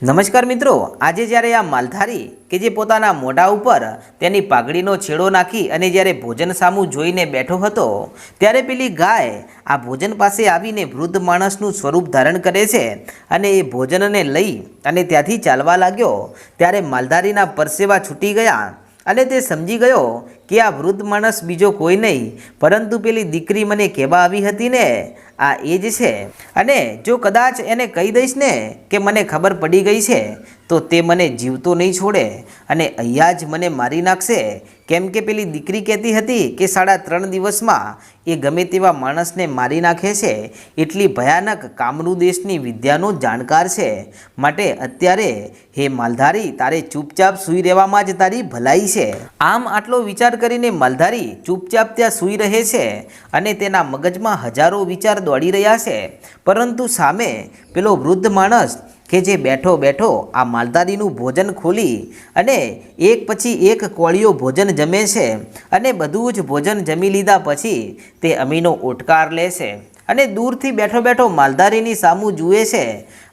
નમસ્કાર મિત્રો, આજે જ્યારે આ માલધારી કે જે પોતાના મોઢા ઉપર તેની પાઘડીનો છેડો નાખી અને જ્યારે ભોજન સામું જોઈને બેઠો હતો, ત્યારે પેલી ગાય આ ભોજન પાસે આવીને વૃદ્ધ માણસનું સ્વરૂપ ધારણ કરે છે અને એ ભોજનને લઈ અને ત્યાંથી ચાલવા લાગ્યો. ત્યારે માલધારીના પરસેવા છૂટી ગયા અને તે સમજી ગયો કે આ વૃદ્ધ માણસ બીજો કોઈ નહીં, પરંતુ પેલી દીકરી મને કહેવા આવી હતી ને, આ એ જ છે. અને જો કદાચ એને કહી દઈશ ને કે મને ખબર પડી ગઈ છે, તો તે મને જીવતો નહીં છોડે. અને અહીંયા જ મને મારી નાખશે. કેમ કે પેલી દીકરી કહેતી હતી કે સાડા ત્રણ દિવસમાં એ ગમે તેવા માણસને મારી નાખે છે. એટલી ભયાનક કામરૂ દેશની વિદ્યાનો જાણકાર છે. માટે અત્યારે, હે માલધારી, તારે ચૂપચાપ સૂઈ રહેવામાં જ તારી ભલાઈ છે. આમ આટલો વિચાર કરીને માલધારી ચૂપચાપ ત્યાં સૂઈ રહે છે અને તેના મગજમાં હજારો વિચાર દોડી રહ્યા છે. પરંતુ સામે પેલો વૃદ્ધ માણસ કે જે બેઠો બેઠો આ માલધારીનું ભોજન ખોલી અને એક પછી એક કોળીઓ ભોજન જમે છે અને બધું જ ભોજન જમી લીધા પછી તે અમીનો ઓટકાર લે છે અને દૂરથી બેઠો બેઠો માલધારીની સામું જુએ છે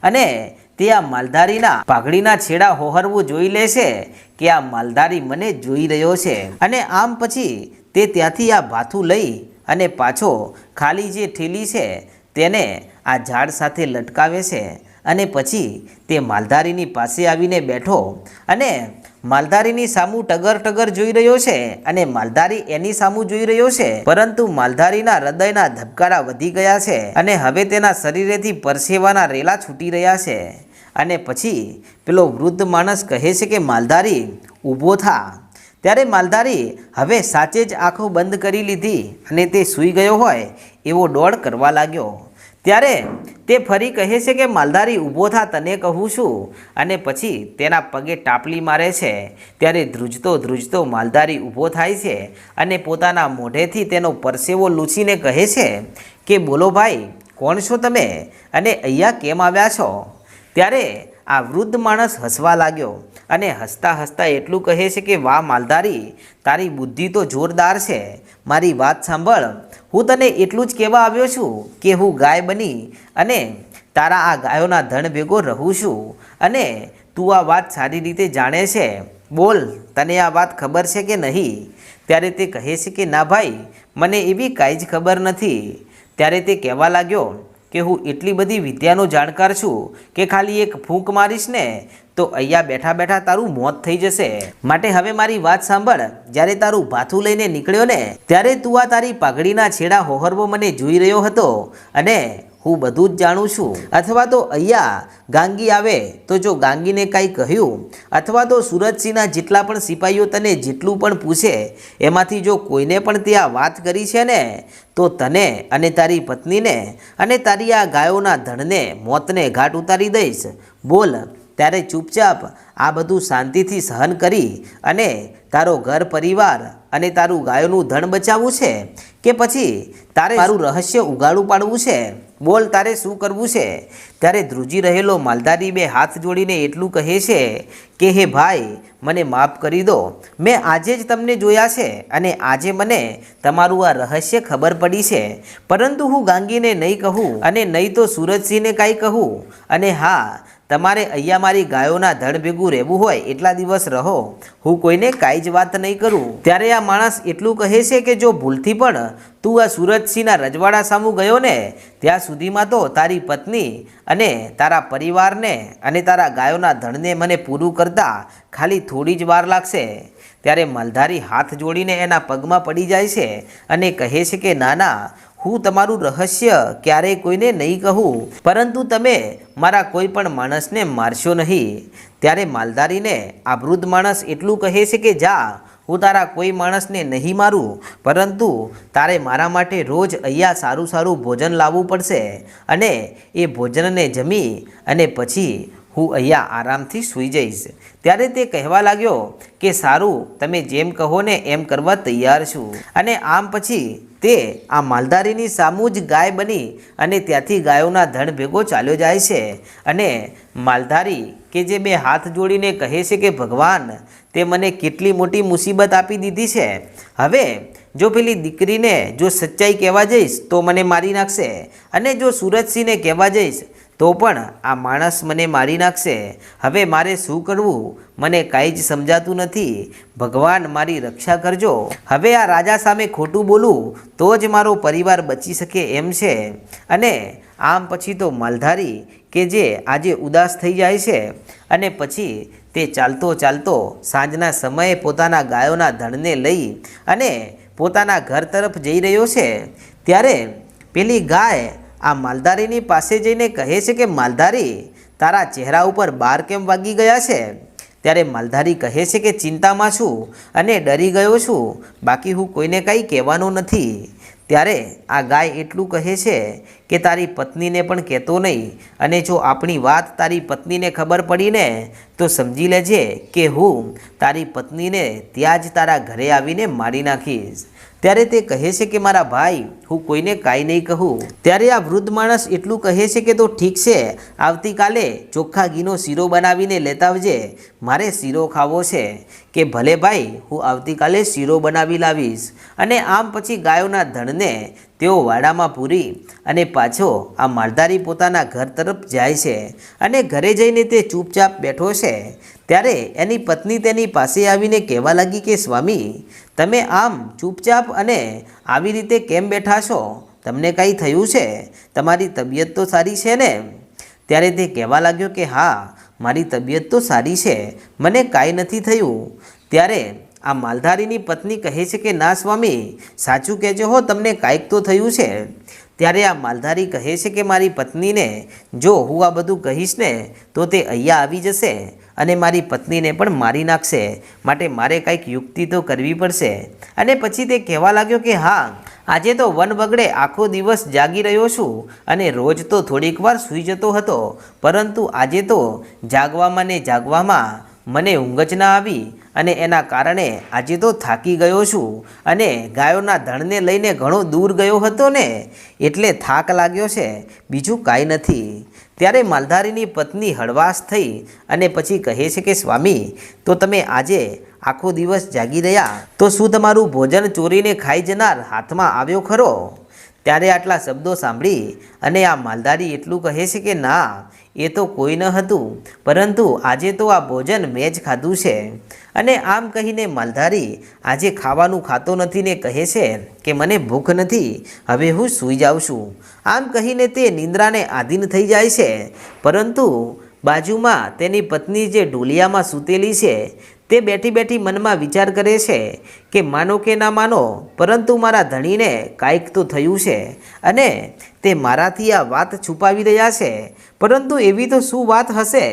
અને તે આ માલધારીના પાઘડીના છેડા હોહરવું જોઈ લે છે કે આ માલધારી મને જોઈ રહ્યો છે. અને આમ પછી તે ત્યાંથી આ ભાથું લઈ અને પાછો ખાલી જે ઠેલી છે તેને આ ઝાડ સાથે લટકાવે છે અને પછી તે માલધારીની પાસે આવીને બેઠો અને માલધારીની સામું ટગર ટગર જોઈ રહ્યો છે અને માલધારી એની સામું જોઈ રહ્યો છે. પરંતુ માલધારીના હૃદયના ધબકારા વધી ગયા છે અને હવે તેના શરીરેથી પરસેવાના રેલા છૂટી રહ્યા છે. અને પછી પેલો વૃદ્ધ માણસ કહે છે કે, માલધારી, ઊભો થા. ત્યારે માલધારી હવે સાચે જ આંખો બંધ કરી લીધી અને તે સૂઈ ગયો હોય એવો દોડ કરવા લાગ્યો. ત્યારે તે ફરી કહે છે કે, માલધારી, ઊભો થા, તને કહું છું. અને પછી તેના પગે ટાપલી મારે છે. ત્યારે ધ્રુજતો ધ્રુજતો માલધારી ઊભો થાય છે અને પોતાના મોઢેથી તેનો પરસેવો લૂછીને કહે છે કે, બોલો ભાઈ, કોણ છો તમે? અને અહીંયા કેમ આવ્યા છો? ત્યારે આ વૃદ્ધ માણસ હસવા લાગ્યો અને હસતા હસતા એટલું કહે છે કે, વાહ, માલધારી, તારી બુદ્ધિ તો જોરદાર છે. મારી વાત સાંભળ. હું તને એટલું જ કહેવા આવ્યો છું કે, હું ગાય બની અને તારા આ ગાયોના ધન ભેગો રહું છું અને તું આ વાત સારી રીતે જાણે છે. બોલ, તને આ વાત ખબર છે કે નહીં? ત્યારે તે કહે છે કે, ના ભાઈ, મને એવી કાંઈ જ ખબર નથી. ત્યારે તે કહેવા લાગ્યો કે હું એટલી બધી વિદ્યાનો જાણકાર છું કે ખાલી એક ફૂંક મારીશ ને તો અહીંયા બેઠા બેઠા તારું મોત થઈ જશે. માટે હવે મારી વાત સાંભળ. જ્યારે તારું ભાથું લઈને નીકળ્યો ને, ત્યારે તું આ તારી પાઘડીના છેડા હોહરવો મને જોઈ રહ્યો હતો અને હું બધું જ જાણું છું. અથવા તો અહીંયા ગાંગી આવે તો જો ગાંગીને કાંઈ કહ્યું, અથવા તો સુરતસિંહના જેટલા પણ સિપાહીઓ તને જેટલું પણ પૂછે, એમાંથી જો કોઈને પણ તે આ વાત કરી છે ને તો તને અને તારી પત્નીને અને તારી આ ગાયોના ધણને, મોતને ઘાટ ઉતારી દઈશ. બોલ, ત્યારે ચૂપચાપ આ બધું શાંતિથી સહન કરી અને તારો ઘર પરિવાર અને તારું ગાયોનું ધન બચાવવું છે? કે પછી તારે મારું રહસ્ય ઉગાડું પાડવું છે? બોલ, તારે શું કરવું છે? ત્યારે ધ્રુજી રહેલો માલધારી બે હાથ જોડીને એટલું કહે છે કે, હે ભાઈ, મને માફ કરી દો. મેં આજે જ તમને જોયા છે અને આજે મને તમારું આ રહસ્ય ખબર પડી છે. પરંતુ હું ગાંગીને નહીં કહું અને નહીં તો સુરજસિંહને કાંઈ કહું. અને હા તમારે અહીંયા મારી ગાયોના ધડ ભેગું રહેવું હોય એટલા દિવસ રહો. હું કોઈને કાંઈ જ વાત નહીં કરું. ત્યારે આ માણસ એટલું કહે છે કે જો ભૂલથી પણ તું આ સુરતસિંહના રજવાડા સામું ગયો ને, ત્યાં સુધીમાં તો તારી પત્ની અને તારા પરિવારને અને તારા ગાયોના ધણને મને પૂરું કરતાં ખાલી થોડી જ વાર લાગશે. ત્યારે મલધારી હાથ જોડીને એના પગમાં પડી જાય છે અને કહે છે કે ના ના હું તમારું રહસ્ય ક્યારેય કોઈને નહીં કહું, પરંતુ તમે મારા કોઈ પણ માણસને મારશો નહીં. ત્યારે માલધારીને આ વૃદ્ધ માણસ એટલું કહે છે કે, જા, હું તારા કોઈ માણસને નહીં મારું, પરંતુ તારે મારા માટે રોજ અહીંયા સારું સારું ભોજન લાવવું પડશે. અને એ ભોજનને જમી અને પછી હું અહીંયા આરામથી સૂઈ જઈશ. ત્યારે તે કહેવા લાગ્યો કે, સારું, તમે જેમ કહો ને એમ કરવા તૈયાર છું. અને આમ પછી તે આ માલધારીની સામું જ ગાય બની અને ત્યાંથી ગાયોના ધણ ભેગો ચાલ્યો જાય છે. અને માલધારી કે જે બે હાથ જોડીને કહે છે કે, ભગવાન, તે મને કેટલી મોટી મુસીબત આપી દીધી છે. હવે જો પેલી દીકરીને જો સચ્ચાઈ કહેવા જઈશ તો મને મારી નાખશે અને જો સુરજસિંહને કહેવા જઈશ તો પણ આ માણસ મને મારી નાખશે. હવે મારે શું કરવું? મને કાંઈ જ સમજાતું નથી. ભગવાન મારી રક્ષા કરજો. હવે આ રાજા સામે ખોટું બોલું, તો જ મારો પરિવાર બચી શકે એમ છે. અને આમ પછી તો માલધારી કે જે આજે ઉદાસ થઈ જાય છે, અને પછી તે ચાલતો ચાલતો સાંજના સમયે પોતાના ગાયોના ધણને લઈ અને પોતાના ઘર તરફ જઈ રહ્યો છે. ત્યારે પેલી ગાય આ માલધારીની પાસે જઈને કહે છે કે, માલધારી, તારા ચહેરા ઉપર બાર કેમ વાગી ગયા છે? ત્યારે માલધારી કહે છે કે, ચિંતામાં છું અને ડરી ગયો છું. બાકી હું કોઈને કંઈ કહેવાનો નથી. ત્યારે આ ગાય એટલું કહે છે કે, તારી પત્નીને પણ કહેતો નહીં. અને જો આપણી વાત તારી પત્નીને ખબર પડીને તો સમજી લેજે કે હું તારી પત્નીને ત્યાં જ તારા ઘરે આવીને મારી નાખીશ. ત્યારે તે કહે છે કે, મારા ભાઈ, હું કોઈને કાંઈ નહીં કહું. ત્યારે આ વૃદ્ધ માણસ એટલું કહે છે કે, તો ઠીક છે, આવતીકાલે ચોખ્ખા ઘીનો શીરો બનાવીને લેતા આવજે. મારે શીરો ખાવો છે. કે ભલે ભાઈ, હું આવતીકાલે શીરો બનાવી લાવીશ. અને આમ પછી ગાયોના ધણને તેઓ વાડામાં પૂરી અને પાછો આ માલધારી પોતાના ઘર તરફ જાય છે અને ઘરે જઈને તે ચૂપચાપ બેઠો છે. ત્યારે એની પત્ની તેની પાસે આવીને કહેવા લાગી કે, સ્વામી, તમે આમ ચૂપચાપ અને આવી રીતે કેમ બેઠા છો? તમને કાંઈ થયું છે? તમારી તબિયત તો સારી છે ને? ત્યારે તે કહેવા લાગ્યો કે, હા, મારી તબિયત તો સારી છે. મને કાંઈ નથી થયું. ત્યારે આ માલધારીની પત્ની કહે છે કે, ના, સ્વામી, સાચું કહેજો હો, તમને કાંઈક તો થયું છે. ત્યારે આ માલધારી કહે છે કે મારી પત્નીને, જો હું આ બધું કહીશ ને, તો તે અહીંયા આવી જશે અને મારી પત્નીને પણ મારી નાખશે. માટે મારે કંઈક યુક્તિ તો કરવી પડશે. અને પછી તે કહેવા લાગ્યો કે, હા, આજે તો વન બગડે, આખો દિવસ જાગી રહ્યો છું અને રોજ તો થોડીક વાર સૂઈ જતો હતો. પરંતુ આજે તો જાગવામાં ને જાગવામાં મને ઊંઘ જ ના આવી. અને એના કારણે આજે તો થાકી ગયો છું અને ગાયોના ધણને લઈને ઘણો દૂર ગયો હતો ને, એટલે થાક લાગ્યો છે. બીજું કાંઈ નથી. ત્યારે માલધારીની પત્ની હળવાશ થઈ અને પછી કહે છે કે, સ્વામી, તો તમે આજે આખો દિવસ જાગી રહ્યા? તો શું તમારું ભોજન ચોરીને ખાઈ જનાર હાથમાં આવ્યો ખરો? ત્યારે આટલા શબ્દો સાંભળી અને આ માલધારી એટલું કહે છે કે, ના, એ તો કોઈ ન હતું. પરંતુ આજે તો આ ભોજન મેં જ ખાધું છે. અને આમ કહીને માલધારી આજે ખાવાનું ખાતો નથી ને કહે છે કે મને ભૂખ નથી, હવે હું સૂઈ જાઉં છું. આમ કહીને તે નિંદ્રાને આધીન થઈ જાય છે. પરંતુ બાજુમાં તેની પત્ની જે ઢોલિયામાં સૂતેલી છે, તે બેઠી બેઠી મનમાં વિચાર કરે છે કે માનો કે ના માનો, પરંતુ મારા ધણીને કાંઈક તો થયું છે અને તે મારાથી આ વાત છુપાવી રહ્યા છે. પરંતુ એવી તો શું વાત હશે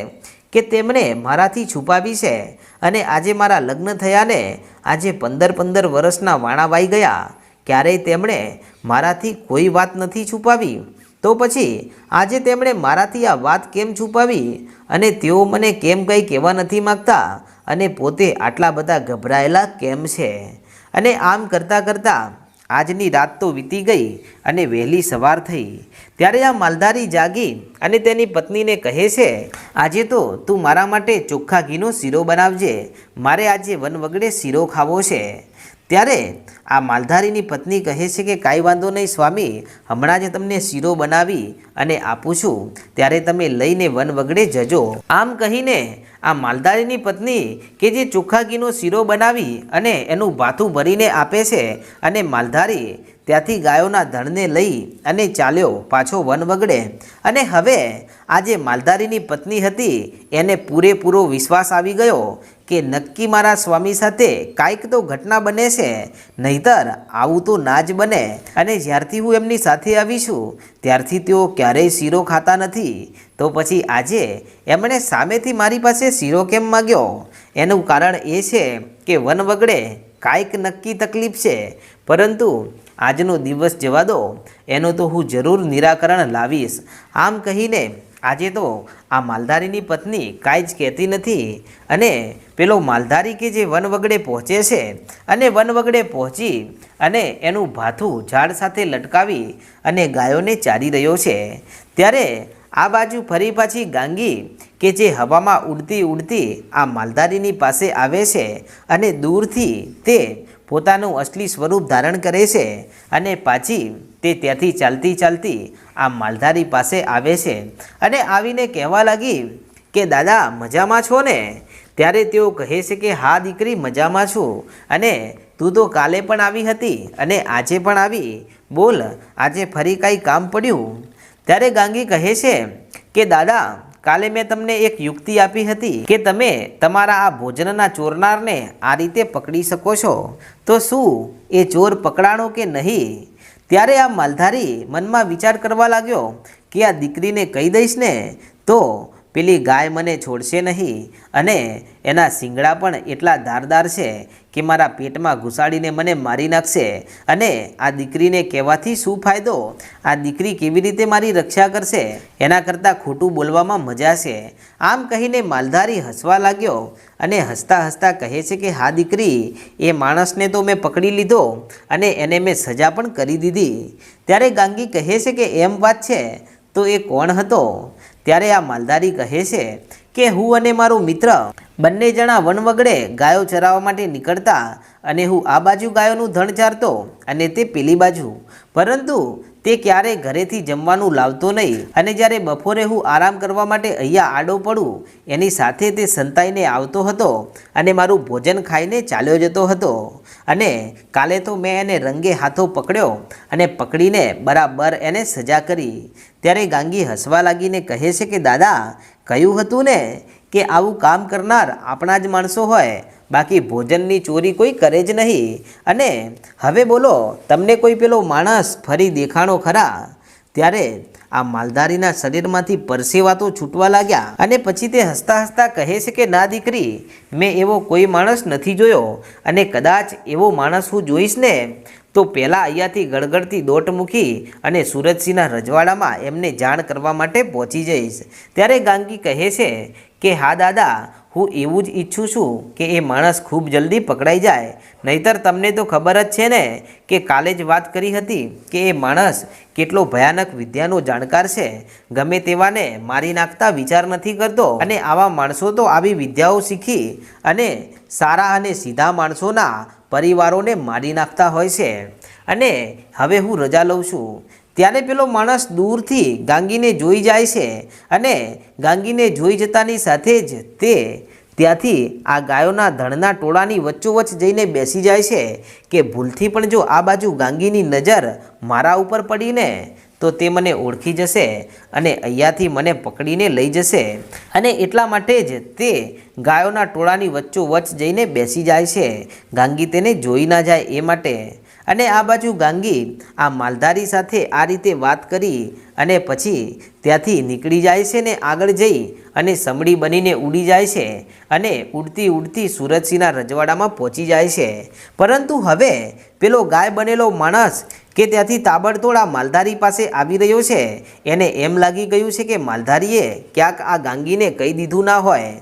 કે તેમણે મારાથી છુપાવી છે? અને આજે મારા લગ્ન થયાને આજે પંદર પંદર વર્ષના વાણા વાઈ ગયા. ક્યારેય તેમણે મારાથી કોઈ વાત નથી છુપાવી. તો પછી આજે તેમણે મારાથી આ વાત કેમ છુપાવી? અને તેઓ મને કેમ કંઈ કહેવા નથી માગતા? અને પોતે આટલા બધા ગભરાયેલા કેમ છે? અને આમ કરતાં કરતાં આજની રાત તો વીતી ગઈ અને વહેલી સવાર થઈ. ત્યારે આ માલધારી જાગી અને તેની પત્નીને કહે છે, આજે તો તું મારા માટે ચોખ્ખા ઘીનો શીરો બનાવજે. મારે આજે વનવગડે શીરો ખાવો છે. ત્યારે આ માલધારીની પત્ની કહે છે કે, કાંઈ વાંધો નહીં સ્વામી, હમણાં જ તમને શીરો બનાવી અને આપું છું. ત્યારે તમે લઈને વન વગડે જજો. આમ કહીને આ માલધારીની પત્ની કે જે ચોખ્ખા ઘીનો શીરો બનાવી અને એનું ભાથું ભરીને આપે છે અને માલધારી ત્યાંથી ગાયોના ધણને લઈ અને ચાલ્યો પાછો વન વગડે. અને હવે આ જે માલધારીની પત્ની હતી, એને પૂરેપૂરો વિશ્વાસ આવી ગયો. કે નક્કી મારા સ્વામી સાથે કાંઈક તો ઘટના બને છે, નહીતર આવું તો ના જ બને. અને જ્યારથી હું એમની સાથે આવી છું, ત્યારથી તેઓ ક્યારેય શીરો ખાતા નથી. તો પછી આજે એમણે સામેથી મારી પાસે શીરો કેમ માગ્યો? એનું કારણ એ છે કે વન વગડે કાંઈક નક્કી તકલીફ છે. પરંતુ આજનો દિવસ જવા દો, એનો તો હું જરૂર નિરાકરણ લાવીશ. આમ કહીને આજે તો આ માલધારીની પત્ની કાંઈ જ કહેતી નથી અને પેલો માલધારી કે જે વન વગડે પહોંચે છે અને વન વગડે પહોંચી અને એનું ભાથું ઝાડ સાથે લટકાવી અને ગાયોને ચારી રહ્યો છે. ત્યારે આ બાજુ ફરી પાછી ગાંગી કે જે હવામાં ઉડતી ઉડતી આ માલધારીની પાસે આવે છે અને દૂરથી તે પોતાનું અસલી સ્વરૂપ ધારણ કરે છે અને પાછી તે ત્યાંથી ચાલતી ચાલતી આ માલધારી પાસે આવે છે અને આવીને કહેવા લાગી કે, દાદા, મજામાં છો ને? ત્યારે તેઓ કહે છે કે, હા, દીકરી, મજામાં છું. અને, તું તો કાલે પણ આવી હતી અને આજે પણ આવી. બોલ, આજે ફરી કાંઈ કામ પડ્યું? ત્યારે ગાંગી કહે છે કે, દાદા, કાલે મેં તમને એક યુક્તિ આપી હતી કે, તમે તમારા આ ભોજનના ચોરનારને આ રીતે પકડી શકો છો. તો શું, એ ચોર પકડાણો કે નહીં? ત્યારે આ માલધારી મનમાં વિચાર કરવા લાગ્યો કે આ દીકરીને કહી દઈશ ને તો પેલી ગાય મને છોડશે નહીં અને એના શિંગડા પણ એટલા ધારદાર છે કે મારા પેટમાં ઘૂસાડીને મને મારી નાખશે અને આ દીકરીને કહેવાથી શું ફાયદો? આ દીકરી કેવી રીતે મારી રક્ષા કરશે? એના કરતાં ખોટું બોલવામાં મજા છે. આમ કહીને માલધારી હસવા લાગ્યો અને હસતા હસતા કહે છે કે, હા દીકરી, એ માણસને તો મેં પકડી લીધો અને એને મેં સજા પણ કરી દીધી. ત્યારે ગાંગી કહે છે કે, એમ વાત છે, તો એ કોણ હતો? ત્યારે આ માલધારી કહે છે કે હું અને મારો મિત્ર બંને જણા વન વગડે ગાયો ચરાવવા માટે નીકળતા અને હું આ બાજુ ગાયોનું ધણ ચારતો અને તે પેલી બાજુ. પરંતુ તે ક્યારેય ઘરેથી જમવાનું લાવતો નહીં અને જ્યારે બપોરે હું આરામ કરવા માટે અહીંયા આડો પડું, એની સાથે તે સંતાઈને આવતો હતો અને મારું ભોજન ખાઈને ચાલ્યો જતો હતો. અને કાલે તો મેં એને રંગે હાથો પકડ્યો અને પકડીને બરાબર એને સજા કરી. ત્યારે ગાંગી હસવા લાગીને કહે છે કે, દાદા, કહ્યું હતું ને કે, આવું કામ કરનાર આપણા જ માણસો હોય બાકી ભોજનની ચોરી કોઈ કરે જ નહીં. અને હવે બોલો, તમને કોઈ પેલો માણસ ફરી દેખાણો ખરા? ત્યારે આ માલધારીના શરીરમાંથી પરસેવા તો છૂટવા લાગ્યા અને પછી તે હસતા હસતા કહે છે કે, ના દીકરી, મેં એવો કોઈ માણસ નથી જોયો અને કદાચ એવો માણસ હું જોઈશ ને, તો પહેલાં અહીંયાથી ગળગળતી દોટ મૂકી અને સુરજસિંહના રજવાડામાં એમને જાણ કરવા માટે પહોંચી જઈશ. ત્યારે ગાંગી કહે છે કે, હા દાદા હું એવું જ ઈચ્છું છું કે એ માણસ ખૂબ જલ્દી પકડાઈ જાય. નહીતર તમને તો ખબર જ છે ને કે કાલે જ વાત કરી હતી કે એ માણસ કેટલો ભયાનક વિદ્યાનો જાણકાર છે. ગમે તેવાને મારી નાખતા વિચાર નથી કરતો. અને આવા માણસો તો આવી વિદ્યાઓ શીખી અને સારા અને સીધા માણસોના પરિવારોને મારી નાખતા હોય છે. અને હવે હું રજા લઉં છું. ત્યારે પેલો માણસ દૂરથી ગાંગીને જોઈ જાય છે અને ગાંગીને જોઈ જતાની સાથે જ તે ત્યાંથી આ ગાયોના ધણના ટોળાની વચ્ચોવચ્ચ જઈને બેસી જાય છે કે ભૂલથી પણ જો આ બાજુ ગાંગીની નજર મારા ઉપર પડીને, તો તે મને ઓળખી જશે અને અહીંયાથી મને પકડીને લઈ જશે. અને એટલા માટે જ તે ગાયોના ટોળાની વચ્ચોવચ્ચ જઈને બેસી જાય છે. ગાંગી તેને જોઈ ના જાય એ માટે. અને આ બાજુ ગાંગી આ માલધારી સાથે આ રીતે વાત કરી અને પછી ત્યાંથી નીકળી જાય છે ને આગળ જઈ અને સમડી બનીને ઉડી જાય છે અને ઉડતી ઉડતી સુરતસિંહના રજવાડામાં પહોંચી જાય છે. પરંતુ હવે પેલો ગાય બનેલો માણસ કે ત્યાંથી તાબડતોડ આ માલધારી પાસે આવી રહ્યો છે. એને એમ લાગી ગયું છે કે માલધારીએ ક્યાંક આ ગાંગીને કહી દીધું ના હોય.